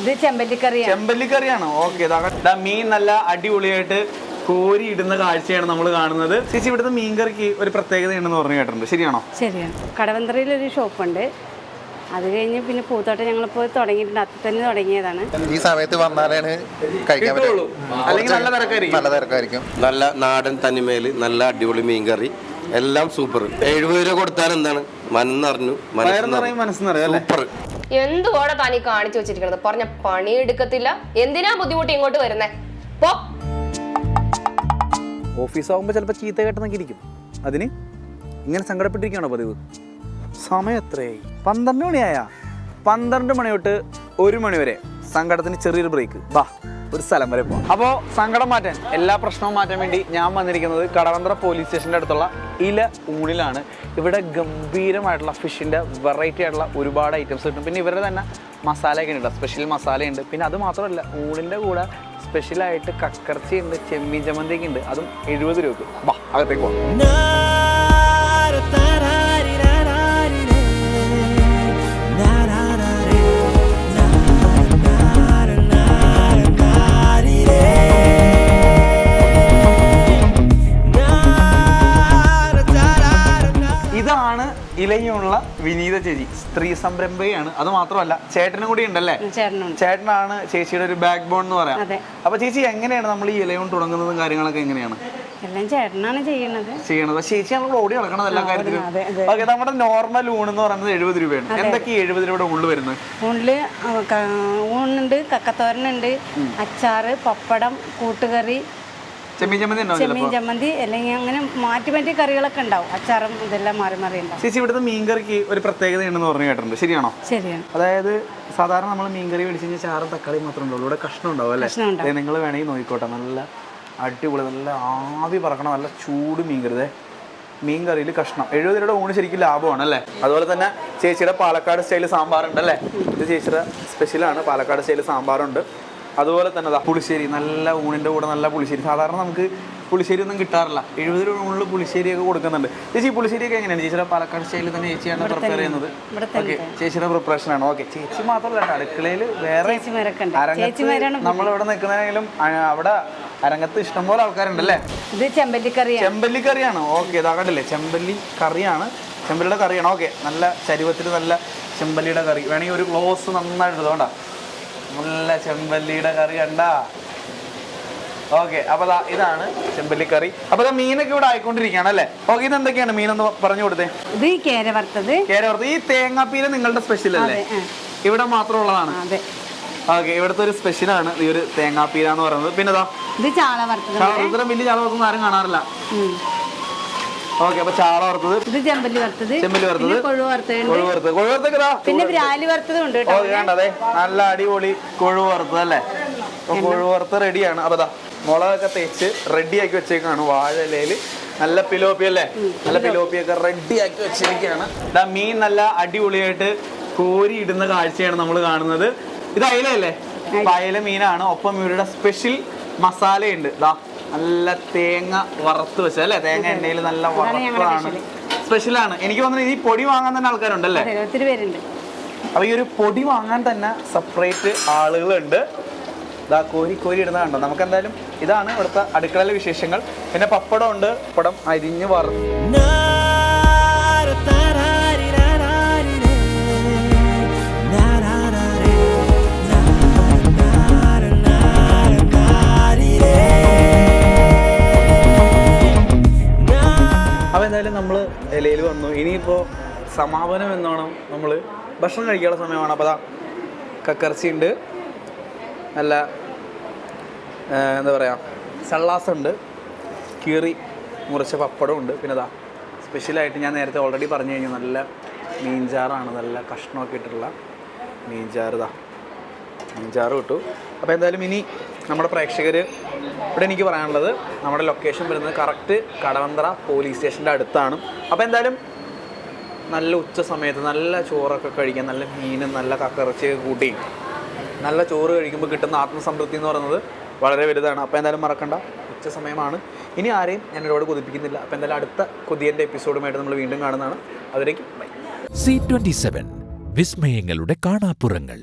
ഇത് ചെമ്പല്ലിക്കറിയാണ് ചെമ്പല്ലിക്കറിയാണ്. ഓക്കെ മീൻ നല്ല അടിപൊളിയായിട്ട് കോരി ഇടുന്ന കാഴ്ചയാണ് നമ്മൾ കാണുന്നത്. ചേച്ചി ഇവിടുത്തെ മീൻകറിക്ക് ഒരു പ്രത്യേകത ഉണ്ടെന്ന് പറഞ്ഞു കേട്ടിട്ടുണ്ട്. ശരിയാണോ? ശരിയാണ്. കടവന്ത്രയിലൊരു ഷോപ്പുണ്ട്. അത് കഴിഞ്ഞ് പിന്നെ പൂത്തോട്ടം ഞങ്ങളിപ്പോൾ തുടങ്ങിയിട്ടുണ്ട്. അത് തന്നെ തുടങ്ങിയതാണ്. ഈ സമയത്ത് വന്നാലാണ് കഴിക്കാൻ പറ്റുള്ളൂ പറ്റും അല്ലെങ്കിൽ നല്ല തിരക്കായിരിക്കും. നല്ല തിരക്കായിരിക്കും. നല്ല നാടൻ തനിമയിൽ നല്ല അടിപൊളി മീൻകറി. എല്ലാം സൂപ്പർ എഴുപത് രൂപ കൊടുത്താൽ എന്താണ്? അല്ലേ? സൂപ്പർ എന്തുവാടെ തനി കാണിച്ചു വെച്ചിരിക്കുന്നത്? പറഞ്ഞ പണി എടുക്കത്തില്ല എന്തിനാ ബുദ്ധിമുട്ട് ഇങ്ങോട്ട് വരുന്നേ? പോ. ഓഫീസ് ആകുമ്പോൾ ചിലപ്പോ ചീത്ത കേട്ടെന്നൊക്കെ ഇരിക്കും. അതിന് ഇങ്ങനെ സങ്കടപ്പെട്ടിരിക്കുകയാണോ പതിവ്? സമയം എത്രയായി? പന്ത്രണ്ട് മണിയായ. പന്ത്രണ്ട് മണി തൊട്ട് ഒരു മണി വരെ സങ്കടത്തിന് ചെറിയൊരു ബ്രേക്ക് ബാ. ഒരു സ്ഥലം വരെ പോകാം അപ്പോൾ സങ്കടം മാറ്റാൻ എല്ലാ പ്രശ്നവും മാറ്റാൻ വേണ്ടി ഞാൻ വന്നിരിക്കുന്നത് കടവന്ത്ര പോലീസ് സ്റ്റേഷന്റെ അടുത്തുള്ള ഇല ഊണിലാണ്. ഇവിടെ ഗംഭീരമായിട്ടുള്ള ഫിഷിന്റെ വെറൈറ്റി ആയിട്ടുള്ള ഒരുപാട് ഐറ്റംസ് കിട്ടും. പിന്നെ ഇവരുടെ തന്നെ മസാലയൊക്കെ ഉണ്ട് സ്പെഷ്യൽ മസാലയുണ്ട്. പിന്നെ അത് മാത്രമല്ല ഊണിന്റെ കൂടെ സ്പെഷ്യലായിട്ട് കക്കർച്ചി ഉണ്ട് ചെമ്മീൻ ചമ്മന്തിയൊക്കെ ഉണ്ട്. അതും എഴുപത് രൂപ വാ അകത്തേക്ക് പോവാം. ഇതാണ് ഇലയുള്ള വിനീത ചേച്ചി. സ്ത്രീ സംരംഭയാണ് അത് മാത്രമല്ല ചേട്ടനും കൂടി ഉണ്ടല്ലേ? ചേട്ടനാണ് ചേച്ചിയുടെ ഒരു ബാക്ക് ബോൺ എന്ന് പറയാം. അപ്പൊ ചേച്ചി എങ്ങനെയാണ് നമ്മൾ ഈ ഇലയോൺ തുടങ്ങുന്നതും കാര്യങ്ങളൊക്കെ എങ്ങനെയാണ്? എല്ലാം ചേട്ടനാണ് ചെയ്യണത്. ചെയ്യണത്. ചേച്ചി നമ്മൾ ഓടി നടക്കണം എല്ലാ കാര്യത്തിലും. ഓക്കെ നമ്മുടെ നോർമൽ ഊൺ എന്ന് പറയുന്നത് എഴുപത് രൂപയാണ്. എന്തൊക്കെ എഴുപത് രൂപയുടെ ഉള്ളു വരുന്നത്? ഊണിൽ ഊണുണ്ട് കക്കത്തോരനുണ്ട് അച്ചാറ് പപ്പടം കൂട്ടുകറി ചെമ്മീൻ ചമ്മന്തി ഉണ്ടാവും ചെമ്മീൻ ചമ്മന്തി അല്ലെങ്കിൽ അങ്ങനെ മാറ്റി മാറ്റി കറികളൊക്കെ ഉണ്ടാവും. അച്ചാറും ഇതെല്ലാം മാറി മാറി ഉണ്ടാവും. ചേച്ചി ഇവിടുത്തെ മീൻകറിക്ക് ഒരു പ്രത്യേകത ഉണ്ടെന്ന് പറഞ്ഞു കേട്ടിട്ടുണ്ട്. ശരിയാണോ? ശരിയാണ്. അതായത് സാധാരണ നമ്മൾ മീൻകറി മേടിച്ച് കഴിഞ്ഞാൽ ചാറും തക്കാളി മാത്രമേ ഉള്ളൂ. ഇവിടെ കഷ്ണം ഉണ്ടാവും അല്ലേ. നിങ്ങൾ വേണമെങ്കിൽ നോക്കിക്കോട്ടെ. നല്ല അടിപൊളി നല്ല ആവി പറക്കണം നല്ല ചൂട് മീൻകറി. ദേ മീൻകറിയിൽ കഷ്ണം. എഴുപത് രൂപയുടെ ഊണ് ശരിക്കും ലാഭമാണ് അല്ലേ? അതുപോലെ തന്നെ ചേച്ചിയുടെ പാലക്കാട് സ്റ്റൈൽ സാമ്പാറുണ്ട് അല്ലേ? ഇത് ചേച്ചിയുടെ സ്പെഷ്യലാണ് പാലക്കാട് സ്റ്റൈൽ സാമ്പാറുണ്ട്. അതുപോലെ തന്നെ ദാ പുളിശ്ശേരി നല്ല ഊണിന്റെ കൂടെ നല്ല പുളിശ്ശേരി. സാധാരണ നമുക്ക് പുളിശ്ശേരി ഒന്നും കിട്ടാറില്ല. എഴുപത് രൂപ ഉള്ളിൽ പുളിശ്ശേരിയൊക്കെ കൊടുക്കുന്നുണ്ട്. ചേച്ചി പുളിശ്ശേരിയൊക്കെ എങ്ങനെയാണ്? ചേച്ചിയുടെ പാലക്കാട് സ്റ്റൈലിൽ തന്നെ ചേച്ചിയാണ് പ്രിപ്പയർ ചെയ്യുന്നത്. ഓക്കെ ചേച്ചിയുടെ പ്രിപ്പറേഷൻ ആണ്. ഓക്കെ ചേച്ചി മാത്രമല്ല അടുക്കളയിൽ വേറെ നമ്മളിവിടെ നിൽക്കുന്നതെങ്കിലും അവിടെ അരങ്ങത്ത് ഇഷ്ടംപോലെ ആൾക്കാരുണ്ടല്ലേ? ഇത് ചെമ്പല്ലിക്കറിയാണ് ചെമ്പല്ലി കറിയാണ്. ഓക്കെ ഇതാ കണ്ടില്ലേ? ചെമ്പല്ലി കറിയാണ്. ചെമ്പല്ലിയുടെ കറിയാണ്. ഓക്കെ നല്ല ചരുവത്തിൽ നല്ല ചെമ്പല്ലിയുടെ കറി. വേണമെങ്കിൽ ഒരു ക്ലോസ് നന്നായിട്ട് ഇതുകൊണ്ടാ നല്ല ചെമ്പല്ലിയുടെ കറി കണ്ടാ? ഓക്കെ അപ്പൊ ഇതാണ് ചെമ്പല്ലി കറി. അപ്പൊ മീനൊക്കെ ഇവിടെ ആയിക്കൊണ്ടിരിക്കുകയാണ് അല്ലെ? ഓക്കെ ഇത് എന്തൊക്കെയാണ് മീനെന്ന് പറഞ്ഞു കൊടുത്തേ? ഇത് കേരവർത്തത് കേര വറുത്തത് കേര ഈ തേങ്ങാപ്പീര് നിങ്ങളുടെ സ്പെഷ്യൽ അല്ലേ. ഇവിടെ മാത്രമുള്ളതാണ്. അതെ. ഓക്കെ ഇവിടുത്തെ ഒരു സ്പെഷ്യലാണ് ഈ ഒരു തേങ്ങാപ്പീര എന്ന് പറയുന്നത്. പിന്നെ ഇതാ ചാള വറുത്തത് വലിയ ചാള ആരും കാണാറില്ല. ഓക്കെ അപ്പൊ ചാള വറുത്തത്. ഇത് ചെമ്പല്ലി വറുത്തത്. ചെമ്പല്ലി വറുത്തത്. കൊഴു വറുത്തത്. കൊഴു വറുത്തൊക്കെ ഇതാ. പിന്നെ ബ്രാലി വറുത്തതും ഉണ്ട് ഓക്കെ കണ്ടതേ നല്ല അടിപൊളി കൊഴു വറുത്തത് അല്ലേ? കൊഴു വറുത്ത് റെഡിയാണ്. അപ്പൊ മുളകൊക്കെ തേച്ച് റെഡിയാക്കി ആക്കി വെച്ചേക്കാണ് വാഴയിലയിൽ നല്ല പിലോപ്പി അല്ലേ? നല്ല പിലോപ്പിയൊക്കെ റെഡി ആക്കി വെച്ചിരിക്കുകയാണ് ഇതാ മീൻ നല്ല അടിപൊളിയായിട്ട് കോരി ഇടുന്ന കാഴ്ചയാണ് നമ്മൾ കാണുന്നത്. ഇത് അയല. അല്ലേ അയല മീനാണ്. ഒപ്പം ഇവരുടെ സ്പെഷ്യൽ മസാലയുണ്ട്. ഇതാ നല്ല തേങ്ങ വറുത്ത് വെച്ചത് അല്ലേ? തേങ്ങ എണ്ണയിൽ നല്ല വറുത്താണ് സ്പെഷ്യൽ ആണ്. സ്പെഷ്യലാണ് എനിക്ക് തോന്നുന്നത് ഈ പൊടി വാങ്ങാൻ തന്നെ ആൾക്കാരുണ്ടല്ലേ? ഒത്തിരി പേരുണ്ട്. അപ്പൊ ഈ ഒരു പൊടി വാങ്ങാൻ തന്നെ സെപ്പറേറ്റ് ആളുകളുണ്ട്. ഇതാ കോരി കോരി ഇടുന്നത് കണ്ടോ? നമുക്ക് എന്തായാലും ഇതാണ് ഇവിടുത്തെ അടുക്കളയിലെ വിശേഷങ്ങൾ. പിന്നെ പപ്പടം ഉണ്ട് പപ്പടം അരിഞ്ഞു വറുത്ത്. എന്തായാലും നമ്മൾ ഇലയിൽ വന്നു. ഇനിയിപ്പോൾ സമാപനം എന്നോണം നമ്മൾ ഭക്ഷണം കഴിക്കാനുള്ള സമയമാണ്. അപ്പോൾ അതാ കക്കർച്ചി ഉണ്ട് നല്ല എന്താ പറയുക സള്ളാസ് ഉണ്ട് കീറി മുറിച്ച പപ്പടം ഉണ്ട്. പിന്നെ അതാ സ്പെഷ്യലായിട്ട് ഞാൻ നേരത്തെ ഓൾറെഡി പറഞ്ഞു കഴിഞ്ഞു. നല്ല മീൻചാറാണ്. നല്ല കഷ്ണമൊക്കെ ഇട്ടിട്ടുള്ള മീൻചാറ് ഇതാ മീൻചാറ് കിട്ടു അപ്പോൾ എന്തായാലും ഇനി നമ്മുടെ പ്രേക്ഷകർ ഇവിടെ എനിക്ക് പറയാനുള്ളത് നമ്മുടെ ലൊക്കേഷൻ വരുന്നത് കറക്റ്റ് കടവന്ത്ര പോലീസ് സ്റ്റേഷന്റെ അടുത്താണ്. അപ്പോൾ എന്തായാലും നല്ല ഉച്ച സമയത്ത് നല്ല ചോറൊക്കെ കഴിക്കാൻ നല്ല മീനും നല്ല കക്കറച്ചിയൊക്കെ കൂട്ടി. നല്ല ചോറ് കഴിക്കുമ്പോൾ കിട്ടുന്ന ആത്മസംതൃപ്തി എന്ന് പറയുന്നത് വളരെ വലുതാണ്. അപ്പോൾ എന്തായാലും മറക്കണ്ട. ഉച്ച സമയമാണ്. ഇനി ആരെയും ഞാൻ ഒരുപാട് കൊതിപ്പിക്കുന്നില്ല. അപ്പോൾ എന്തായാലും അടുത്ത കൊതിയന്റെ എപ്പിസോഡുമായിട്ട് നമ്മൾ വീണ്ടും കാണുന്നതാണ്. അതിലേക്ക് ബൈ സി ട്വന്റി സെവൻ വിസ്മയങ്ങളുടെ കാണാപ്പുറങ്ങൾ.